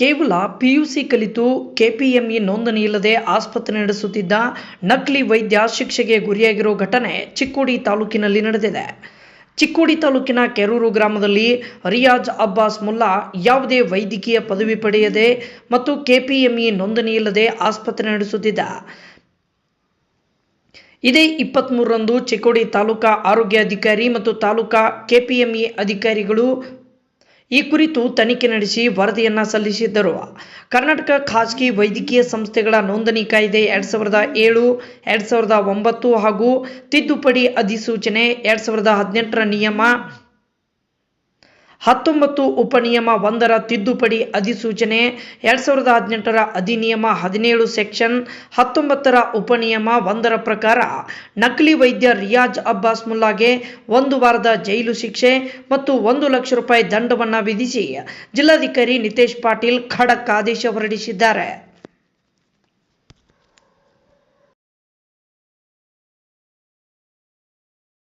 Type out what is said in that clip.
ಕೇವಲ ಪಿಯುಸಿ ಕಲಿತು ಕೆಪಿಎಂಇ ನೋಂದಣಿ ಇಲ್ಲದೆ ಆಸ್ಪತ್ರೆ ನಡೆಸುತ್ತಿದ್ದ ನಕಲಿ ವೈದ್ಯ ಶಿಕ್ಷೆಗೆ ಗುರಿಯಾಗಿರೋ ಘಟನೆ ಚಿಕ್ಕೋಡಿ ತಾಲೂಕಿನಲ್ಲಿ ನಡೆದಿದೆ. ಚಿಕ್ಕೋಡಿ ತಾಲೂಕಿನ ಕೆರೂರು ಗ್ರಾಮದಲ್ಲಿ ರಿಯಾಜ್ ಅಬ್ಬಾಸ್ ಮುಲ್ಲಾ ಯಾವುದೇ ವೈದ್ಯಕೀಯ ಪದವಿ ಪಡೆಯದೆ ಮತ್ತು ಕೆಪಿಎಂಇ ನೋಂದಣಿ ಇಲ್ಲದೆ ಆಸ್ಪತ್ರೆ ನಡೆಸುತ್ತಿದ್ದ. ಇದೇ ಇಪ್ಪತ್ತ್ಮೂರರಂದು ಚಿಕ್ಕೋಡಿ ತಾಲೂಕಾ ಆರೋಗ್ಯಾಧಿಕಾರಿ ಮತ್ತು ತಾಲೂಕಾ ಕೆಪಿಎಂಇ ಅಧಿಕಾರಿಗಳು ಈ ಕುರಿತು ತನಿಖೆ ನಡೆಸಿ ವರದಿಯನ್ನು ಸಲ್ಲಿಸಿದ್ದರು. ಕರ್ನಾಟಕ ಖಾಸಗಿ ವೈದ್ಯಕೀಯ ಸಂಸ್ಥೆಗಳ ನೋಂದಣಿ ಕಾಯ್ದೆ ಎರಡ್ ಸಾವಿರದ ಏಳು, ಎರಡ್ ಸಾವಿರದ ಒಂಬತ್ತು ಹಾಗೂ ತಿದ್ದುಪಡಿ ಅಧಿಸೂಚನೆ ಎರಡ್ ಸಾವಿರದ ಹದಿನೆಂಟರ ನಿಯಮ ಹತ್ತೊಂಬತ್ತು ಉಪನಿಯಮ ಒಂದರ ತಿದ್ದುಪಡಿ ಅಧಿಸೂಚನೆ, ಎರಡು ಸಾವಿರದ ಹದಿನೆಂಟರ ಅಧಿನಿಯಮ ಹದಿನೇಳು ಸೆಕ್ಷನ್ ಹತ್ತೊಂಬತ್ತರ ಉಪನಿಯಮ ಒಂದರ ಪ್ರಕಾರ ನಕಲಿ ವೈದ್ಯ ರಿಯಾಜ್ ಅಬ್ಬಾಸ್ ಮುಲ್ಲಾಗೆ ಒಂದು ವಾರದ ಜೈಲು ಶಿಕ್ಷೆ ಮತ್ತು ಒಂದು ಲಕ್ಷ ರೂಪಾಯಿ ದಂಡವನ್ನು ವಿಧಿಸಿ ಜಿಲ್ಲಾಧಿಕಾರಿ ನಿತೇಶ್ ಪಾಟೀಲ್ ಖಡಕ್ ಆದೇಶ ಹೊರಡಿಸಿದ್ದಾರೆ.